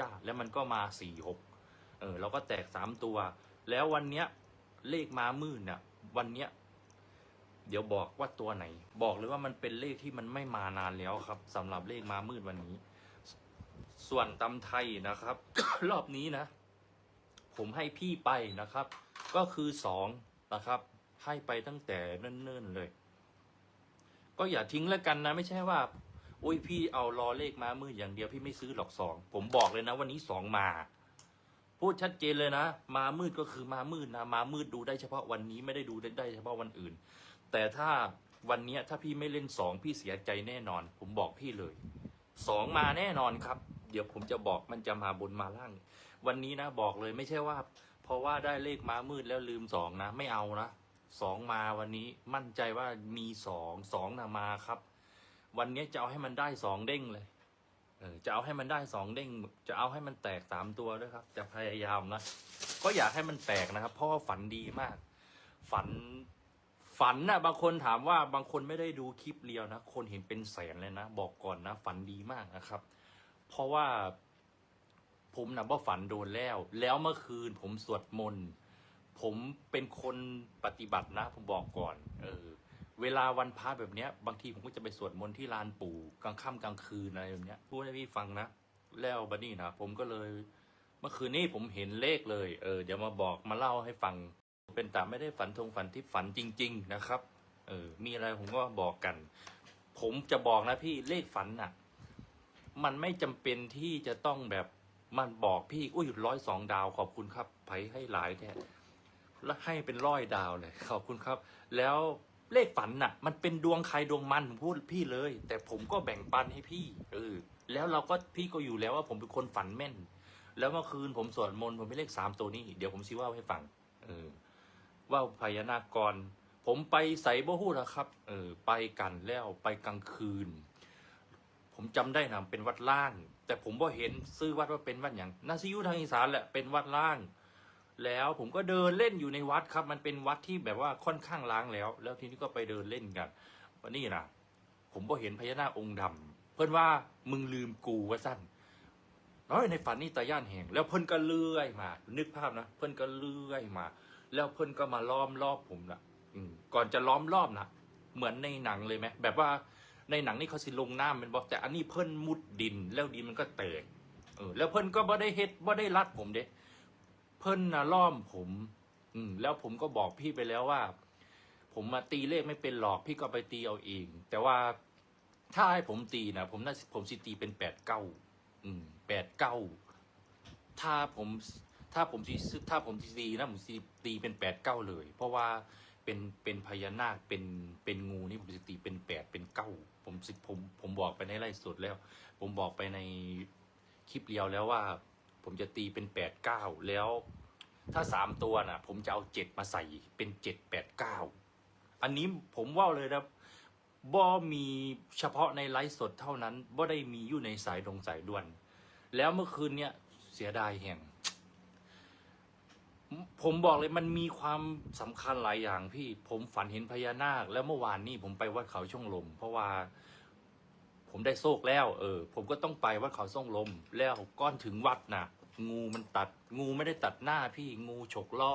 จ้า แล้วมันก็มาสี่หกเออเราก็แตกสามตัว แล้ววันเนี้ยเลขมามืดเนี่ยวันเนี้ยเดี๋ยวบอกว่าตัวไหน บอกเลยว่ามันเป็นเลขที่มันไม่มานานแล้วครับสำหรับเลขมามืดวันนี้ ส่วนตำไทยนะครับ รอบนี้นะ ผมให้พี่ไปนะครับ ก็คือสองนะครับ ให้ไปตั้งแต่เนิ่นๆเลย ก็อย่าทิ้งแล้วกันนะ ไม่ใช่ว่า โอ้ยพี่เอารอเลขมามืดอย่างเดียวพี่ไม่ซื้อหรอกสองผมบอกเลยนะ วันนี้สองมา พูดชัดเจนเลยนะ มามืดก็คือมามืดนะ มามืดดูได้เฉพาะวันนี้ไม่ได้ดูได้เฉพาะวันอื่น แต่ถ้าวันนี้ถ้าพี่ไม่เล่นสองพี่เสียใจแน่นอน ผมบอกพี่เลยสองมาแน่นอนครับ เดี๋ยวผมจะบอกมันจะมาบนมาล่าง วันนี้นะบอกเลยไม่ใช่ว่า เพราะว่าได้เลขมามืดแล้วลืมสองนะ ไม่เอานะสองมาวันนี้มั่นใจว่ามีสองสองนะมาครับ วันนี้จะเอาให้มันได้สองเด้งเลย เออ จะเอาให้มันได้สองเด้ง จะเอาให้มันแตกสามตัวด้วยครับ จะพยายามนะ ก็อยากให้มันแตกนะครับ เพราะว่าฝันดีมาก ฝัน ฝันนะบางคนถามว่าบางคนไม่ได้ดูคลิปเรียวนะ คนเห็นเป็นแสนเลยนะ บอกก่อนนะ ฝันดีมากนะครับ เพราะว่าผมนะว่าฝันโดนแล้ว แล้วเมื่อคืนผมสวดมนต์ ผมเป็นคนปฏิบัตินะ ผมบอกก่อน เออ เวลาวันพระแบบเนี้ย บางทีผมก็จะไปสวดมนต์ที่ลานปู่กลางค่ำกลางคืนอะไรแบบเนี้ยพูดให้พี่ฟังนะ แล้วบัดนี้นะผมก็เลย เมื่อคืนนี้ผมเห็นเลขเลย เออเดี๋ยวมาบอกมาเล่าให้ฟัง เป็นแต่ไม่ได้ฝันทงฝันที่ฝันจริง ๆ นะครับ เออ มีอะไรผมก็บอกกัน ผมจะบอกนะพี่เลขฝันน่ะ มันไม่จำเป็นที่จะต้องแบบมันบอกพี่อุ้ยร้อยสองดาวขอบคุณครับไผให้หลายแท้แล้วให้เป็นร้อยดาวเลยขอบคุณครับ แล้ว เลขฝันน่ะ มันเป็นดวงใครดวงมันผมพูดพี่เลย แต่ผมก็แบ่งปันให้พี่เออแล้วเราก็พี่ก็อยู่แล้วว่าผมเป็นคนฝันแม่น แล้วเมื่อคืนผมสวดมนต์ผมไม่เลขสามตัวนี้ เดี๋ยวผมซิว่าให้ฟังเออว่าพญานาคกร ผมไปใส่บ่ฮู้แล้วครับ เออ ไปกันแล้วไปกลางคืน ผมจำได้นะเป็นวัดล่าง แต่ผมบ่เห็นซื้อวัดว่าเป็นวัดอย่างนาซิยุทางอีสานแหละเป็นวัดล่าง แล้วผมก็เดินเล่นอยู่ในวัดครับ มันเป็นวัดที่แบบว่าค่อนข้างล้างแล้ว แล้วทีนี้ก็ไปเดินเล่นกันวันนี้นะผมบ่เห็นพญานาคองค์ดำเพื่อนว่ามึงลืมกูว่าสั้นน้อยในฝันนี่ตาย่านแหงแล้วเพื่อนก็เลื่อยมา นึกภาพนะเพื่อนก็เลื่อยมา แล้วเพื่อนก็มาล้อมรอบผมนะอืมก่อนจะล้อมรอบนะเหมือนในหนังเลยไหมแบบว่าในหนังนี่เขาสิลงน้ำเป็นบอกแต่อันนี้เพิ่นมุดดินแล้วดินมันก็แตกเออแล้วเพิ่นก็บ่ได้เฮ็ดบ่ได้รัดผมเด้ เพิ่นนะล้อมผม อืม แล้วผมก็บอกพี่ไปแล้วว่า ผมมาตีเลขไม่เป็นหรอกพี่ก็ไปตีเอาเอง แต่ว่าถ้าให้ผมตีนะผมน่าผมสิตีเป็นแปดเก้าอืมแปดเก้าถ้าผมถ้าผมสิถ้าผมตีนะผมตีเป็นแปดเก้าเลย เพราะว่าเป็นเป็นพญานาคเป็นเป็นงูนี่ผมสิตีเป็นแปดเป็นเก้าผมสิผมผมบอกไปในไลฟ์สดแล้ว ผมบอกไปในคลิปเดียวแล้วว่า ผมจะตีเป็นแปดเก้าแล้วถ้าสามตัวน่ะ ผมจะเอาเจ็ดมาใส่เป็นเจ็ดแปดเก้าอันนี้ผมว่าเลยนะบ่มีเฉพาะในไลฟ์สดเท่านั้นบ่ได้มีอยู่ในสายดงสายด่วน แล้วเมื่อคืนเนี่ยเสียดายแห่ง ผมบอกเลยมันมีความสำคัญหลายอย่างพี่ผมฝันเห็นพญานาค แล้วเมื่อวานนี้ผมไปวัดเขาช่องลม เพราะว่า ผมได้โชคแล้ว เออ ผมก็ต้องไปวัดเขาช่องลม แล้วก้อนถึงวัดน่ะงูมันตัด งูไม่ได้ตัดหน้าพี่งูฉกล่อ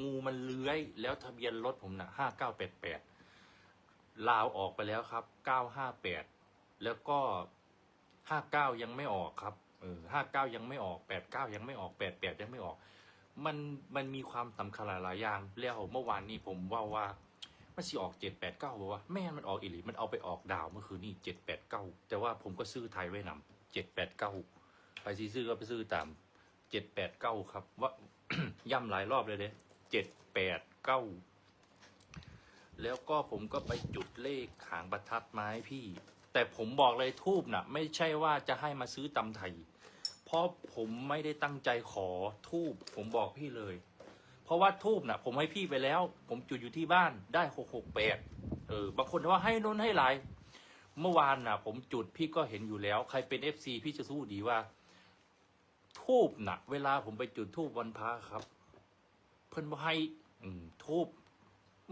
งูมันเลื้อย แล้วทะเบียนรถผมน่ะห้าเก้าแปดแปดลาวออกไปแล้วครับเก้าห้าแปดแล้วก็ห้าเก้ายังไม่ออกครับ เออห้าเก้ายังไม่ออกแปดเก้ายังไม่ออกแปดแปดยังไม่ออก มันมันมีความสำคัญหลายอย่างแล้วเมื่อวานนี้ผมว่าว่า มันสิออกเจ็ดแปดเก้าบอกว่าแม่นมันออกอีหลีมันเอาไปออกดาวเมื่อคืนนี้เจ็ดแปดเก้าแต่ว่าผมก็ซื้อไทยไว้นำเจ็ดแปดเก้าไปซีซื้อก็ไปซื้อตามเจ็ดแปดเก้าครับ ว่าย่ำหลายรอบเลยเด้เจ็ดแปดเก้าแล้วก็ผมก็ไปจุดเลขหางประทัดมาให้พี่ แต่ผมบอกเลยทูบน่ะ ไม่ใช่ว่าจะให้มาซื้อตำไทย เพราะผมไม่ได้ตั้งใจขอทูบผมบอกพี่เลย ราะว่าทูบน่ะ ผมให้พี่ไปแล้ว ผมจุดอยู่ที่บ้านได้หกหกแปดเออบางคนว่าให้น้นให้หลายเมื่อวานน่ะ ผมจุดพี่ก็เห็นอยู่แล้ว ใครเป็นเอฟซีพี่จะสู้ดีว่า ทูบน่ะ เวลาผมไปจุดทูบวันพระครับ เพิ่นบ่ให้ทูบ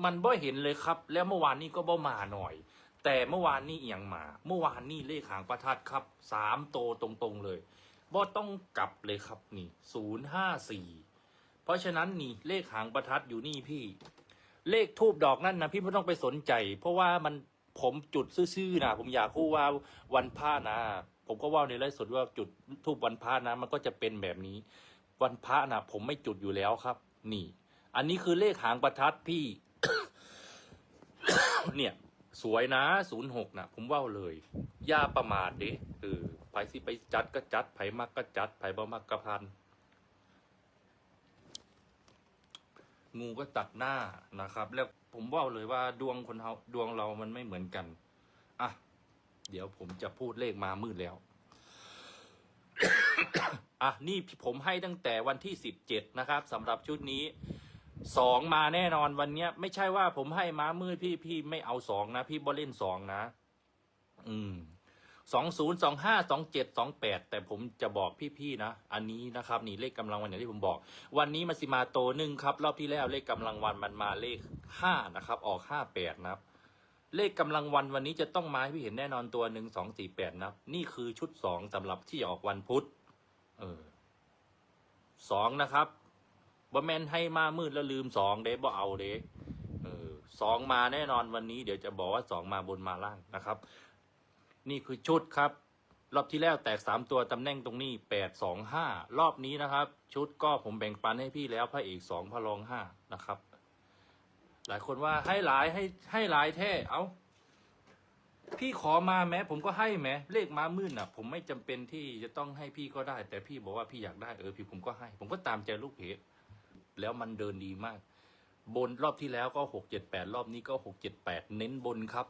มันบ่เห็นเลยครับ แล้วเมื่อวานนี้ก็บ่มาหน่อย แต่เมื่อวานนี้เอียงมา เมื่อวานนี้เลขหางประทัดครับสามโตตรงๆเลยบ่ต้องกลับเลยครับนี่ศูนย์ห้าสี่ เพราะฉะนั้นนี่เลขหางประทัดอยู่นี่พี่ เลขทูบดอกนั่นนะพี่ไม่ต้องไปสนใจ เพราะว่ามันผมจุดซื่อๆนะผมอยากพูดว่าวันพระนะ ผมก็ว่าในไลฟ์สดว่าจุดทูบวันพระนะ มันก็จะเป็นแบบนี้ วันพระนะผมไม่จุดอยู่แล้วครับ นี่ อันนี้คือเลขหางประทัดพี่ เนี่ยสวยนะศูนย์หกนะผมว่าเลยย่าประมาทเด้เออไปสิไปจัดก็จัดไผมักก็จัดไผบ่มักก็พัน งูก็ตัดหน้านะครับ แล้วผมว่าเลยว่าดวงคนเราดวงเรามันไม่เหมือนกันอะเดี๋ยวผมจะพูดเลขมามืดแล้วอะนี่ผมให้ตั้งแต่วันที่สิบเจ็ดนะครับสำหรับชุดนี้สองมาแน่นอนวันเนี้ย ไม่ใช่ว่าผมให้ม้ามืดพี่พี่ไม่เอาสองนะ พี่บ่เล่นสองนะ อืม สองศูนย์สองห้าสองเจ็ดสองแปดแต่ผมจะบอกพี่ๆนะ อันนี้นะครับนี่เลขกำลังวันอย่างที่ผมบอก วันนี้มันสิมาโตหนึ่งครับ รอบที่แล้วเลขกำลังวันมันมาเลขห้านะครับ ออกห้าแปดนะครับ เลขกำลังวันวันนี้จะต้องมาให้พี่เห็นแน่นอนตัวหนึ่งสองสี่แปดนะนี่คือชุดสองสำหรับที่ออกวันพุธเออสองนะครับบ่แมนให้มามืดแล้วลืมสองเด้บ่เอาเด้เออสองมาแน่นอนวันนี้เดี๋ยวจะบอกว่าสองมาบนมาล่างนะครับ นี่คือชุดครับ รอบที่แล้วแตกสามตัวตำแหน่งตรงนี้แปดสองห้ารอบนี้นะครับ ชุดก็ผมแบ่งปันให้พี่แล้วพระเอกสองพระรองห้านะครับ หลายคนว่าให้หลายให้ให้หลายแท้เอาพี่ขอมาแม้ ผมก็ให้แม้ เลขมามื่นอะ ผมไม่จำเป็นที่จะต้องให้พี่ก็ได้ แต่พี่บอกว่าพี่อยากได้เออพี่ผมก็ให้ ผมก็ตามใจลูกเพจแล้วมันเดินดีมาก บนรอบที่แล้วก็หกเจ็ดแปดรอบนี้ก็หกเจ็ดแปดเน้นบนครับ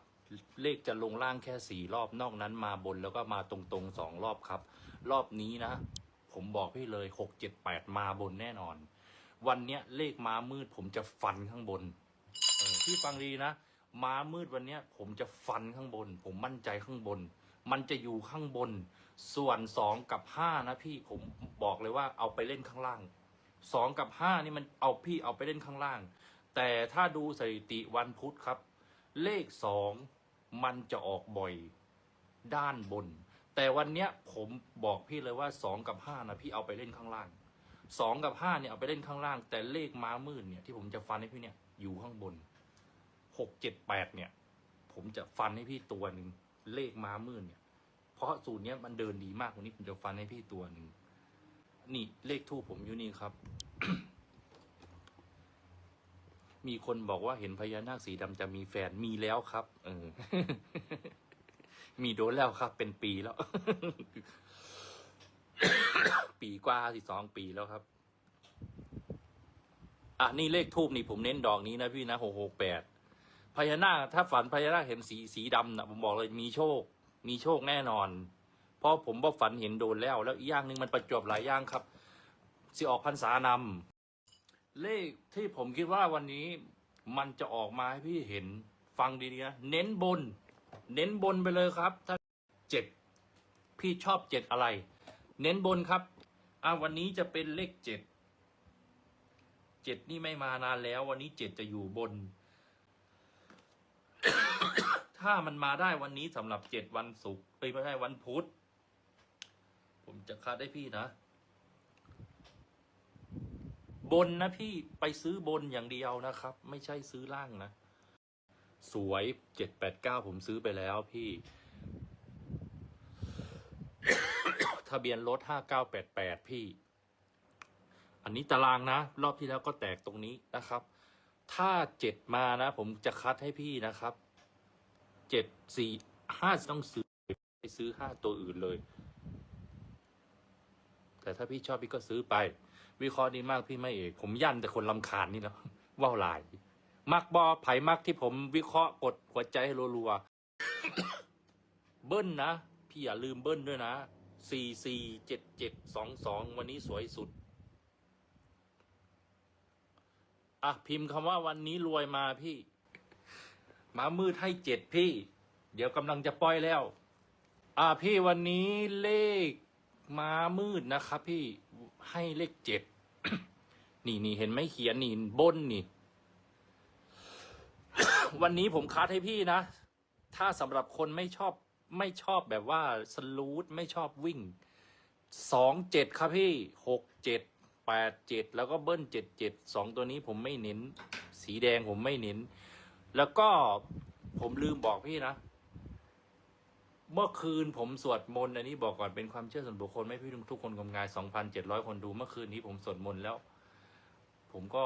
เลขจะลงล่างแค่สี่รอบนอกนั้นมาบนแล้วก็มาตรงๆสองรอบครับ รอบนี้นะ ผมบอกพี่เลยหกเจ็ดแปดมาบนแน่นอน วันเนี้ยเลขม้ามืดผมจะฟันข้างบนออพี่ฟังดีนะม้ามืดวันเนี้ย ผมจะฟันข้างบน ผมมั่นใจข้างบน มันจะอยู่ข้างบน ส่วนสองกับห้านะพี่ผมบอกเลยว่าเอาไปเล่นข้างล่างสองกับห้านี่มันเอาพี่เอาไปเล่นข้างล่าง แต่ถ้าดูสถิติวันพุธครับ เลขสอง มันจะออกบ่อยด้านบน แต่วันเนี้ยผมบอกพี่เลยว่าสองกับห้านะพี่เอาไปเล่นข้างล่างสองกับห้าเนี่ยเอาไปเล่นข้างล่าง แต่เลขม้ามืดเนี่ยที่ผมจะฟันให้พี่เนี่ยอยู่ข้างบนหกเจ็ดแปดเนี่ย ผมจะฟันให้พี่ตัวหนึ่งเลขม้ามืดเนี่ย เพราะสูตรเนี้ยมันเดินดีมากวันนี้ผมจะฟันให้พี่ตัวหนึ่งนี่เลขทูปผมอยู่นี่ครับ มีคนบอกว่าเห็นพญานาคสีดำจะมีแฟนมีแล้วครับ เออ มีโดนแล้วครับ เป็นปีแล้ว ปีกว่าสิสองปีแล้วครับ อะนี่เลขทูบนี่ผมเน้นดอกนี้นะพี่นะหกหกแปดพญานาคถ้าฝันพญานาคเห็นสีสีดำนะผมบอกเลยมีโชค มีโชคแน่นอน เพราะผมบอกฝันเห็นโดนแล้ว แล้วอีกอย่างหนึ่งมันประจวบหลายอย่างครับสิออกพรรษานำ เลขที่ผมคิดว่าวันนี้มันจะออกมาให้พี่เห็นฟังดีๆนะเน้นบน เน้นบนไปเลยครับ ถ้าเจ็ดพี่ชอบเจ็ดอะไร เน้นบนครับอะวันนี้จะเป็นเลขเจ็ดเจ็ดนี่ไม่มานานแล้ว วันนี้เจ็ดจะอยู่บน ถ้ามันมาได้วันนี้สำหรับเจ็ดวันศุกร์เอ้ยไม่ใช่วันพุธผมจะคัดให้พี่นะ บนนะพี่ไปซื้อบนอย่างเดียวนะครับ ไม่ใช่ซื้อล่างนะ สวยเจ็ดแปดเก้าผมซื้อไปแล้วพี่ ทะเบียนรถห้าเก้าแปดแปดพี่ อันนี้ตารางนะ รอบที่แล้วก็แตกตรงนี้นะครับ ถ้าเจ็ดมานะ ผมจะคัดให้พี่นะครับเจ็ดสี่ห้าต้องซื้อไปซื้อห้าตัวอื่นเลย แต่ถ้าพี่ชอบพี่ก็ซื้อไป วิเคราะห์ดีมากพี่ไม่เอก ผมยันแต่คนลำคาญนี่แล้วว่าวหลายมักบอไผ่มักที่ผมวิเคราะห์กดหัวใจให้รัวๆเบิ้ลนะ พี่อย่าลืมเบิ้ลด้วยนะสี่สี่เจ็ดเจ็ดสองสองวันนี้สวยสุด อะ พิมพ์คำว่าวันนี้รวยมาพี่ มามืดให้เจ็ดพี่ เดี๋ยวกำลังจะปล่อยแล้ว อะพี่วันนี้เลข ม้ามืดนะครับพี่ให้เลขเจ็ดนี่นี่เห็นไหมเขียนนี่บนนี่ วันนี้ผมคัดให้พี่นะ ถ้าสำหรับคนไม่ชอบไม่ชอบแบบว่าสลูดไม่ชอบวิ่งสองเจ็ดครับพี่หกเจ็ดแปดเจ็ดแล้วก็เบิ้ลเจ็ดเจ็ดสองตัวนี้ผมไม่เน้น สีแดงผมไม่เน้น แล้วก็ผมลืมบอกพี่นะ เมื่อคืนผมสวดมนต์อันนี้บอกก่อนเป็นความเชื่อส่วนบุคคลไม่พี่ทุกคนงมงายสองพันเจ็ดร้อยคนดูเมื่อคืนนี้ผมสวดมนต์แล้ว ผมก็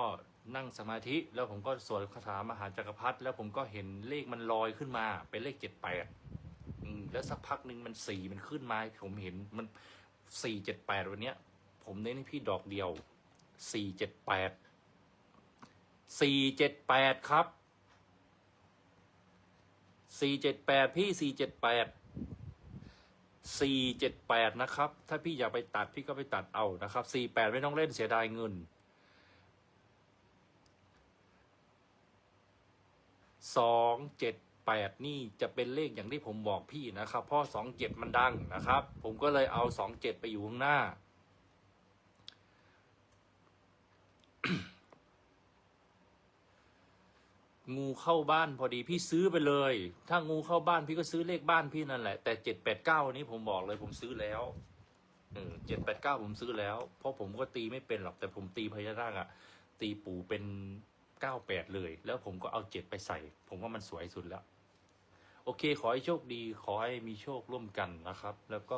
นั่งสมาธิแล้วผมก็สวดคาถามหาจักรพรรดิแล้วผมก็เห็นเลขมันลอยขึ้นมาเป็นเลขเจ็ดแปดแล้วสักพักหนึ่งมันสี่มันขึ้นมาผมเห็นมันสี่เจ็ดแปดวันเนี้ย ผมเน้นให้พี่ดอกเดียวสี่เจ็ดแปดสี่เจ็ดแปดครับสี่เจ็ดแปดพี่สี่เจ็ดแปด สี่เจ็ดแปดนะครับ ถ้าพี่อยากไปตัดพี่ก็ไปตัดเอานะครับสี่แปดไม่ต้องเล่นเสียดายเงินสองเจ็ดแปดนี่จะเป็นเลขอย่างที่ผมบอกพี่นะครับ เพราะสองเจ็ดมันดังนะครับ ผมก็เลยเอาสองเจ็ดไปอยู่ข้างหน้า งูเข้าบ้านพอดีพี่ซื้อไปเลย ถ้างูเข้าบ้านพี่ก็ซื้อเลขบ้านพี่นั่นแหละ แต่เจ็ดแปดเก้านี้ผมบอกเลยผมซื้อแล้วเจ็ดแปดเก้าผมซื้อแล้ว เพราะผมก็ตีไม่เป็นหรอกแต่ผมตีพญานาคอะตีปู่เป็นเก้าแปดเลย แล้วผมก็เอาเจ็ดไปใส่ ผมว่ามันสวยสุดแล้ว โอเค ขอให้โชคดี ขอให้มีโชคร่วมกันนะครับ แล้วก็